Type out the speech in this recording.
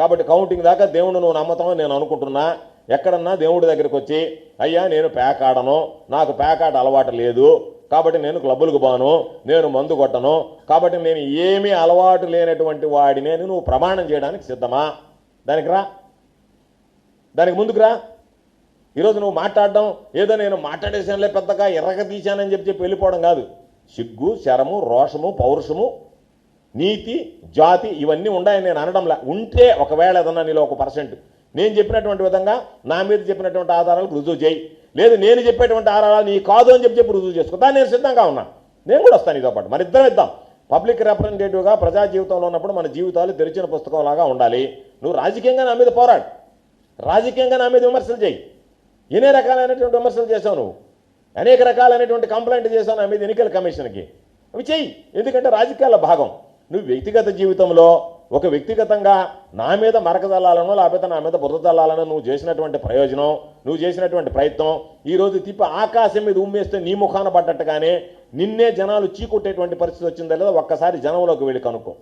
కాబట్టి కౌంటింగ్ దాకా దేవుడు నువ్వు నమ్మతామని నేను అనుకుంటున్నా. ఎక్కడన్నా దేవుడి దగ్గరికి వచ్చి అయ్యా నేను పేకాడను నాకు పేకాట అలవాటు లేదు. కాబట్టి నేను క్లబ్బులకు బాను నేను మందు కొట్టను. కాబట్టి నేను ఏమీ అలవాటు లేనటువంటి వాడిని నువ్వు ప్రమాణం చేయడానికి సిద్ధమా? దానికి రా. దానికి ముందుకు రా. ఈరోజు నువ్వు మాట్లాడడం ఏదో నేను మాట్లాడేసానులే పెద్దగా ఎర్రగ తీశానని చెప్పి చెప్పి వెళ్ళిపోవడం కాదు. సిగ్గు శరము రోషము పౌరుషము నీతి జాతి ఇవన్నీ ఉన్నాయని నేను అనడంలా. ఉంటే ఒకవేళ ఏదన్నా నీలో ఒక పర్సెంట్. నేను చెప్పినటువంటి విధంగా నా మీద చెప్పినటువంటి ఆధారాలకు రుజువు చేయి. లేదు నేను చెప్పేటువంటి ఆధారాలు నీ కాదు అని చెప్పి చెప్పి రుజువు చేసుకో. దాన్ని నేను సిద్ధంగా ఉన్నా. నేను కూడా వస్తాను నీతో పాటు. మరి ఇద్దరం ఇద్దాం. పబ్లిక్ రిప్రజెంటేటివ్గా ప్రజా జీవితంలో ఉన్నప్పుడు మన జీవితాలు తెరిచిన పుస్తకంలాగా ఉండాలి. నువ్వు రాజకీయంగా నా మీద పోరాడు. రాజకీయంగా నా మీద విమర్శలు చేయి. ఎన్ని రకాలైనటువంటి విమర్శలు చేసావు నువ్వు? అనేక రకాలైనటువంటి కంప్లైంట్ చేసావు నా మీద ఎన్నికల కమిషన్కి. అవి చెయ్యి ఎందుకంటే రాజకీయాల భాగం. నువ్వు వ్యక్తిగత జీవితంలో ఒక వ్యక్తిగతంగా నా మీద మరక చల్లాలనో లేకపోతే నా మీద బురద చల్లాలనో నువ్వు చేసినటువంటి ప్రయోజనం నువ్వు చేసినటువంటి ప్రయత్నం ఈరోజు తిప్పి ఆకాశం మీద ఉమ్మేస్తే నీ ముఖాన పడ్డట్టుగానే నిన్నే జనాలు చీకొట్టేటువంటి పరిస్థితి వచ్చిందా లేదా ఒక్కసారి జనంలోకి వెళ్ళి కనుక్కో.